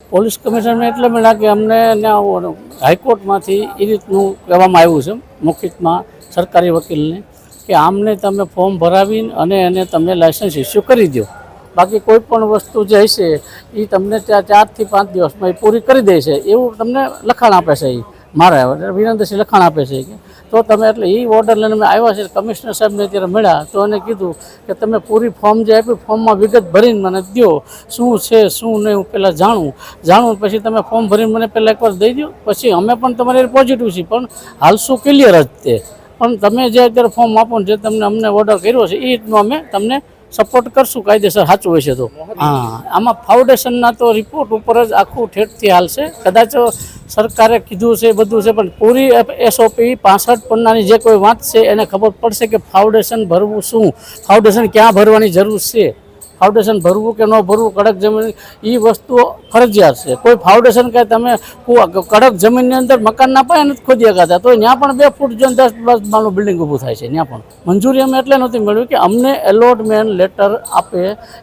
Police કમિશનરને એટલે મળ્યા કે અમને હાઈકોર્ટમાંથી એ રીતનું કહેવામાં આવ્યું છે મૌખિકમાં સરકારી વકીલને કે આમને તમે ફોર્મ ભરાવીને અને એને તમે લાઇસન્સ ઇસ્યુ કરી દો બાકી કોઈ પણ વસ્તુ જે હશે એ તમને ત્યાં ચારથી પાંચ દિવસમાં એ પૂરી કરી દેશે એવું તમને લખાણ આપે છે એ મારા વિરેન્દ્રસિંહ લખાણ આપે છે કે તો તમે એટલે એ ઓર્ડર લઈને અમે આવ્યા છે કમિશનર સાહેબને અત્યારે મળ્યા, તો એને કીધું કે તમે પૂરી ફોર્મ જે આપ્યું ફોર્મમાં વિગત ભરીને મને દો શું છે, શું નહીં, હું પહેલાં જાણું. જાણું પછી તમે ફોર્મ ભરીને મને પહેલાં એકવાર દઈ દો પછી અમે પણ તમારી પોઝિટિવ છીએ, પણ હાલ શું ક્લિયર જ તે. પણ તમે જે અત્યારે ફોર્મ આપો જે તમને અમને ઓર્ડર કર્યો છે એ રીતનું અમે તમને સપોર્ટ કરશું કાયદેસર સાચું હશે તો. હા. આમાં ફાઉન્ડેશનના તો રિપોર્ટ ઉપર જ આખું ઠેઠથી હાલશે. કદાચ સરકારે કીધું છે બધું છે પણ પૂરી એસઓપી પાસઠ પન્નાની જે કોઈ વાત છે એને ખબર પડશે કે ફાઉન્ડેશન ભરવું શું? ફાઉન્ડેશન ક્યાં ભરવાની જરૂર છે? ફાઉન્ડેશન ભરવું કે ન ભરવું, કડક જમીન એ વસ્તુઓ ફરજિયાત છે. કોઈ ફાઉન્ડેશન કે તમે કડક જમીનની અંદર મકાનના પાયા નથી ખોદી શકાતા. તો ત્યાં પણ બે ફૂટ જો દસ દસ માળનું બિલ્ડિંગ ઊભું થાય છે, ત્યાં પણ. મંજૂરી અમે એટલે નથી મળ્યું કે અમને એલોટમેન્ટ લેટર આપે,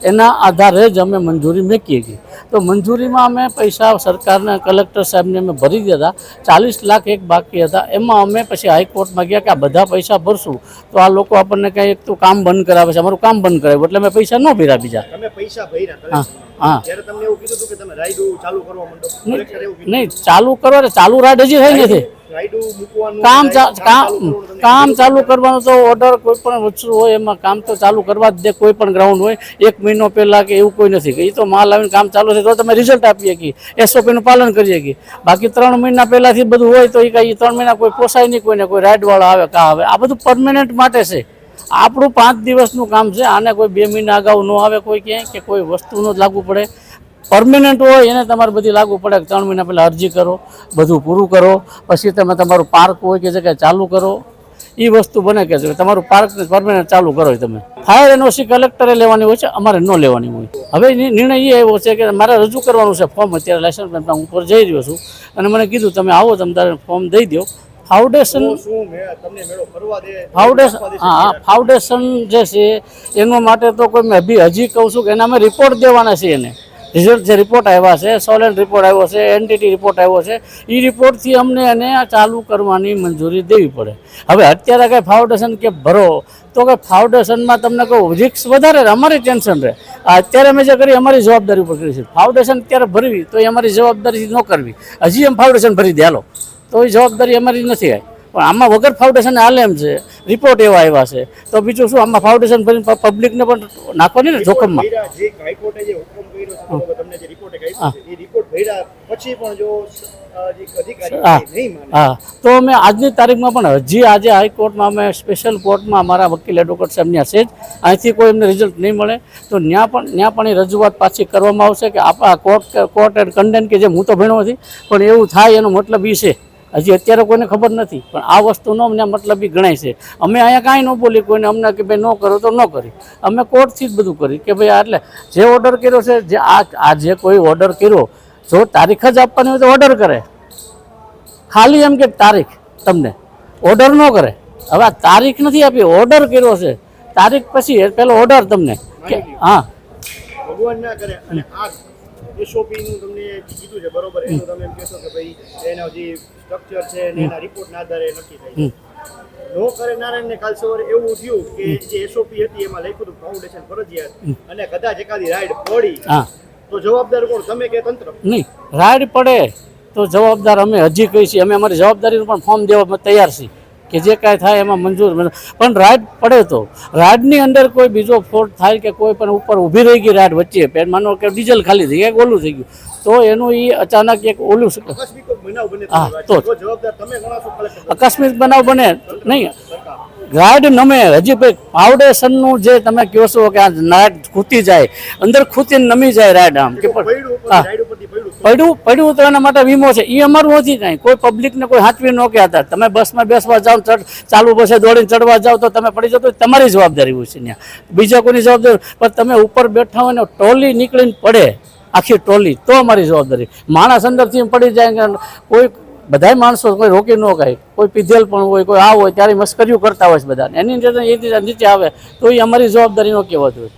એના આધારે જ અમે મંજૂરી મેકીએ છીએ. તો મંજૂરીમાં અમે પૈસા સરકારને કલેક્ટર સાહેબને અમે ભરી દીધા ચાલીસ લાખ એક બાકી હતા. એમાં અમે પછી હાઈકોર્ટમાં ગયા કે આ બધા પૈસા ભરશું. તો આ લોકો આપણને કંઈ એક તો કામ બંધ કરાવે છે. અમારું કામ બંધ કરાવ્યું. એટલે અમે પૈસા ન ભર્યા બીજા. તમે પૈસા ભર્યા હા ત્યારે તમને એવું કીધું કે તમે રાઈડું ચાલુ કરવા માંડો નહીં ચાલુ કરવા ને ચાલુ રાડ હજી થઈ નથી. કામ કામ ચાલુ કરવાનો કામ ચાલુ કરવાનું તો ઓર્ડર કોઈ પણ વસ્તુ હોય એમાં કામ તો ચાલુ કરવા જ દે કોઈ પણ ગ્રાઉન્ડ હોય. એક મહિનો પહેલા કે એવું કોઈ નથી. કે એ તો માલ આવીને કામ ચાલુ થાય તો તમે રિઝલ્ટ આપીએ કે એસઓપીનું પાલન કરીએ કે બાકી ત્રણ મહિના પહેલાથી બધું હોય તો એ કાંઈ ત્રણ મહિના કોઈ પોસાય નહીં કોઈને કોઈ રાઈડવાળો આવે કા આવે. આ બધું પરમેનન્ટ માટે છે. આપણું પાંચ દિવસનું કામ છે, આને કોઈ બે મહિના અગાઉ ન આવે કોઈ ક્યાંય કે કોઈ વસ્તુનું જ લાગુ પડે. પરમેનન્ટ હોય એને તમારે બધી લાગુ પડે ત્રણ મહિના પહેલાં અરજી કરો, બધું પૂરું કરો, પછી તમે તમારું પાર્ક હોય કે જગ્યાએ ચાલુ કરો એ વસ્તુ બને કે છે. તમારું પાર્ક પરમેનન્ટ ચાલુ કરો તમે. ફાયર એનઓસી કલેક્ટરે લેવાની હોય છે, અમારે ન લેવાની હોય. હવે નિર્ણય એ એવો છે કે મારે રજૂ કરવાનું છે ફોર્મ અત્યારે લાયસન્સ હું ઉપર જઈ રહ્યો છું. અને મને કીધું, તમે આવો, તમે ફોર્મ દઈ દો ફાઉન્ડેશન ફાઉન્ડેશન હા ફાઉન્ડેશન જે છે એનો માટે તો કોઈ મેં હજી હજી કહું છું કે એના અમે રિપોર્ટ દેવાના છીએ એને. રિઝલ્ટ જે રિપોર્ટ આવ્યા છે સોલેન્ટ રિપોર્ટ આવ્યો છે એનટીટી રિપોર્ટ આવ્યો છે એ રિપોર્ટથી અમને એને ચાલુ કરવાની મંજૂરી દેવી પડે. હવે અત્યારે કંઈ ફાઉન્ડેશન કે ભરો તો કે ફાઉન્ડેશનમાં તમને કહું રિક્સ વધારે રહે અમારી ટેન્શન રહે. અત્યારે અમે જે કરી અમારી જવાબદારી ઉપર કરી છે. ફાઉન્ડેશન અત્યારે ભરવી તો એ અમારી જવાબદારી ન કરવી. હજી એમ ફાઉન્ડેશન ભરી દે હાલો. તો એ જવાબદારી અમારી નથી આવી પણ આમાં વગર ફાઉન્ડેશન હાલે એમ છે. રિપોર્ટ એવા આવ્યા છે. તો બીજું શું આમાં ફાઉન્ડેશન ભરીને પબ્લિકને પણ નાખવાની ને જોખમમાં? હા. તો અમે આજની તારીખમાં પણ હજી આજે હાઈકોર્ટમાં અમે સ્પેશિયલ કોર્ટમાં અમારા વકીલ એડવોકેટ સાહેબ ત્યાં છે જ. અહીંથી કોઈ એમને રિઝલ્ટ નહીં મળે. તો ત્યાં પણ ત્યાં પણ એ રજૂઆત પાછી કરવામાં આવશે કે આપણા કોર્ટ કોર્ટ એન્ડ કન્ડેન કે જે હું તો ભણ્યો નથી પણ એવું થાય એનો મતલબ એ છે. હજી અત્યારે કોઈને ખબર નથી, પણ આ વસ્તુનો અમને મતલબ બી ગણાય છે. અમે અહીંયા કાંઈ ન બોલી, કોઈને અમને કે ભાઈ ન કરો તો ન કરી. અમે કોર્ટથી જ બધું કરી કે ભાઈ એટલે જે ઓર્ડર કર્યો છે, જે આ આ જે કોઈ ઓર્ડર કર્યો, જો તારીખ જ આપવાની હોય તો ઓર્ડર કરે. ખાલી એમ કે તારીખ તમને. ઓર્ડર ન કરે. હવે આ તારીખ નથી આપી ઓર્ડર કર્યો છે. તારીખ પછી પેલો ઓર્ડર તમને. કે, હા. ભગવાન ના કરે અને આ એસઓપી નું તમને કીધું છે બરોબર? એનું તમે એમ કહેશો કે ભાઈ એના જે સ્ટ્રક્ચર છે ને એના રિપોર્ટના આધારે નક્કી થાય. નો કરે નારાયણ ને કાલ સવારે એવું થયું કે જે એસઓપી હતી એમાં લખ્યું હતું ફાઉન્ડેશન ફરજિયાત અને કદાચ એકાદી રાઈડ પડી. હા. તો જવાબદાર કોણ? તમે કે તંત્ર? નહીં રાઈડ પડે તો જવાબદાર અમે હજી કહી છીએ અમે અમારી જવાબદારીનું પણ ફોર્મ દેવા તૈયાર છીએ. કે જે કાંઈ થાય એમાં મંજૂર પણ રાડ પડે તો રાડની અંદર કોઈ બીજો ફોલ્ટ થાય કે કોઈ પણ ઉપર ઊભી રહી ગઈ રાડ વચ્ચે પેન માનો કે ડીઝલ ખાલી થઈ ગયા ઓલું થઈ ગયું તો એનું એ અચાનક એક ઓલું હા, તો આકસ્મિક બનાવ બને નહીં. ગાર્ડ નમે હજી ભાઈ ફાઉન્ડેશનનું જે તમે કહો છો કે આ રાડ ખૂતી જાય અંદર ખૂતીને નમી જાય રાડ આમ કે પણ- હા. પડ્યું પડ્યું તો એના માટે વીમો છે. એ અમારું નથી કાંઈ કોઈ પબ્લિકને કોઈ હાથવી ન કહેતા. તમે બસમાં બેસવા જાઓ ચડ ચાલુ બસે દોડીને ચડવા જાઓ તો તમે પડી જાઓ તો તમારી જવાબદારી હોય છે ત્યાં. બીજા કોઈની જવાબદારી પણ તમે ઉપર બેઠા હોય ને ટોલી નીકળીને પડે. આખી ટોલી, તો અમારી જવાબદારી. માણસ અંદરથી પડી જાય કોઈ, બધાય માણસો કોઈ રોકી ન કાંઈ કોઈ પીધેલ પણ હોય, કોઈ આ હોય, ત્યારે મસ્કરીઓ કરતા હોય છે બધા એની નીચે એ નીચે આવે. તો એ અમારી જવાબદારી ન કહેવાતું હોય.